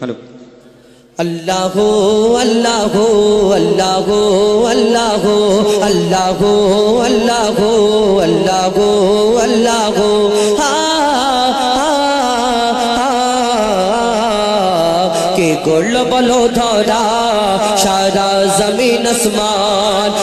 Hello আল্লাহ আল্লাহ আল্লাহ আল্লাহ আল্লাহ আল্লাহ আল্লাহ আল্লাহ। কে করল বলো ধরা সারা জমিন আসমান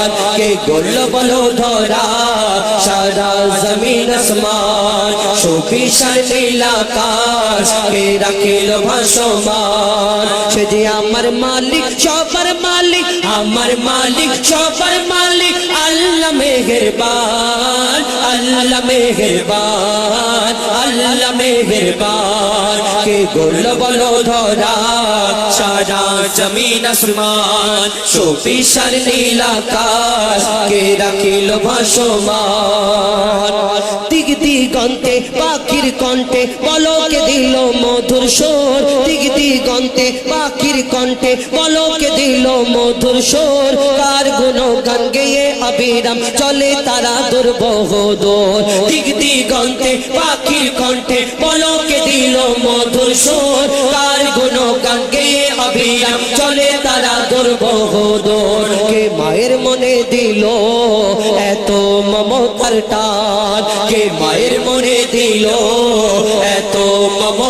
मान के गुल बलो धोरा सारा जमीन आसमान শোভি শর্মিলাকাশ কে রাখিল ভাসমান। সে যে আমার মালিক চপর মালিক, আমার মালিক চপর মালিক, আল্লাহ মেহেরবান। আল্লাহ মেহেরবান আল্লাহ মেহেরবান। কে গোল বলো ধরা, সারা জমিন আসমান, সুবিশাল নীল আকাশ, কে রাখিল ভাসমান। দিগ দিগন্তে, পাখির কণ্ঠে বলকে দিল মধুর সুর দিগ দিগন্তে পাখির কণ্ঠে বলকে দিল মধুর সুর কার গুণ গান গেয়ে অবিরাম চলে তারা দুর্বহ দোর। দিগ দিগন্তে পাখির কণ্ঠে বলকে দিল মধুর সুর কার গুণ গান গেয়ে অবিরাম চলে তারা দুর্বহ দোর। কে মায়ের মনে দিল এত মমতার টান? কে মায়ের মনে দিল এত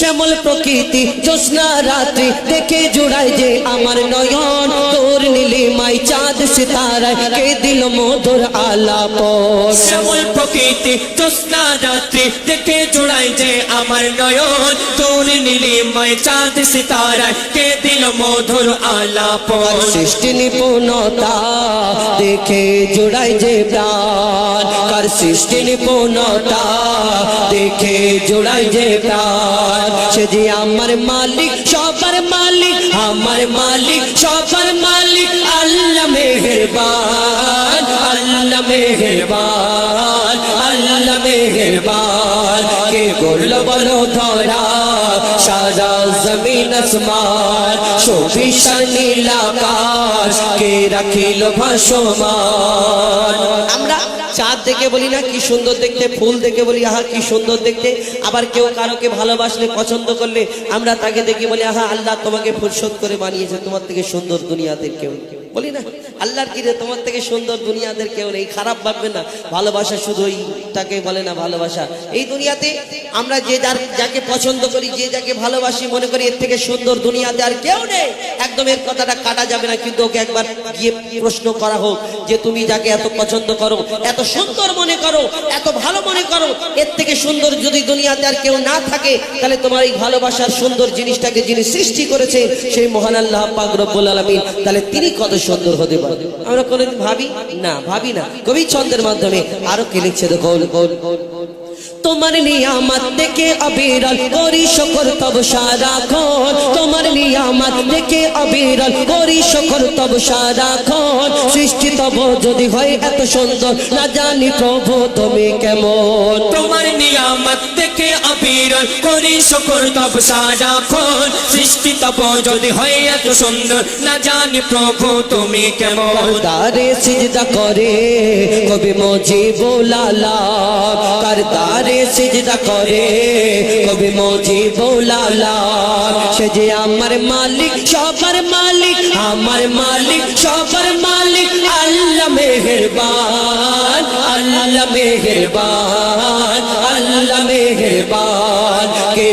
শ্যামল প্রকৃতি জ্যোৎস্না রাত্রি দেখে জুড়াই যে আমার নয়ন। তোর নীলিমাই চাঁদ সিতারায় কে দিল মধুর আলাপ শ্যামল প্রকৃতি জ্যোৎস্না রাত্রি দেখে জোড়াই যে আমার নয়ন। তোর নীলিময় চাঁদ সিতারায় কে দিল মধুর আলাপ সৃষ্টি নিপুণতা দেখে জুড়াই যে প্রাণ। কার সৃষ্টি নিপুণতা দেখে জুড়াই যে প্রাণ? সে আমার মালিক, সবার মালিক, আমার মালিক, সবার মালিক। আল্লাহ মেহেরবান আল্লাহ মেহেরবান আল্লাহ মেহেরবান। কে গোল বলো ধরা সারা জমিন আসমান সুবিশাল নীল আকাশ কে রাখিল ভাসমান। আমরা চাঁদ দেখে বলি না, কি সুন্দর দেখতে, ফুল দেখে বলি, আহা, কি সুন্দর দেখতে আবার কেউ কারোকে ভালোবাসলে, পছন্দ করলে, আমরা তাকে দেখে বলি, আহা, আল্লাহ তোমাকে ফুরসত করে বানিয়েছে, তোমার থেকে সুন্দর দুনিয়াদের কেউ নেই। বলি না, আল্লাহর কি রে তোমার থেকে সুন্দর দুনিয়াদের কেউ নেই, খারাপ ভাববে না, ভালোবাসা শুধু তাকে বলে না ভালোবাসা। এই দুনিয়াতে আমরা যে যার, যাকে পছন্দ করি, যে যাকে ভালোবাসি, মনে করি এর থেকে সুন্দর দুনিয়াতে আর কেউ নেই। একদম এর কথাটা কাটা যাবে না, কিন্তু ওকে একবার গিয়ে প্রশ্ন করা হোক যে তুমি যাকে এত পছন্দ করো, এত সুন্দর মনে করো, এত ভালো মনে করো, এর থেকে সুন্দর যদি দুনিয়াতে আর কেউ না থাকে, তাহলে তোমার এই ভালোবাসার সুন্দর জিনিসটাকে যিনি সৃষ্টি করেছে, সেই মহান আল্লাহ পাক আলামিন, তাহলে তিনি কত সুন্দর হতে পারে। আমরা কোনোদিন ভাবি? না ভাবি না। কবি ছন্দের মাধ্যমে আরও কে লিখছে দেখো। তোমার নিয়ামত দেখে অবিরল করি শকর, তব সারাক্ষণ তোমার নিয়ামত দেখে অবিরল করি শকর, তব সারাক্ষণ সৃষ্টি তব যদি হয় এত সুন্দর, না জানি প্রভু তুমি কেমন। তোমার নিয়ামত অবিরল করি তব সারাক্ষণ সৃষ্টি তব যদি হয় এত সুন্দর, না জানি প্রভু তুমি কেমন। দারে সিজদা করে কবি মজিবুলালা কার দারে সিজদা করে কবি সে যে আমার মালিক, সবার মালিক, আমার মালিক, সবার মালিক। আল্লাহ মেহেরবান আল্লাহ মেহেরবান।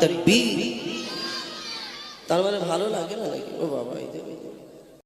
তকবীর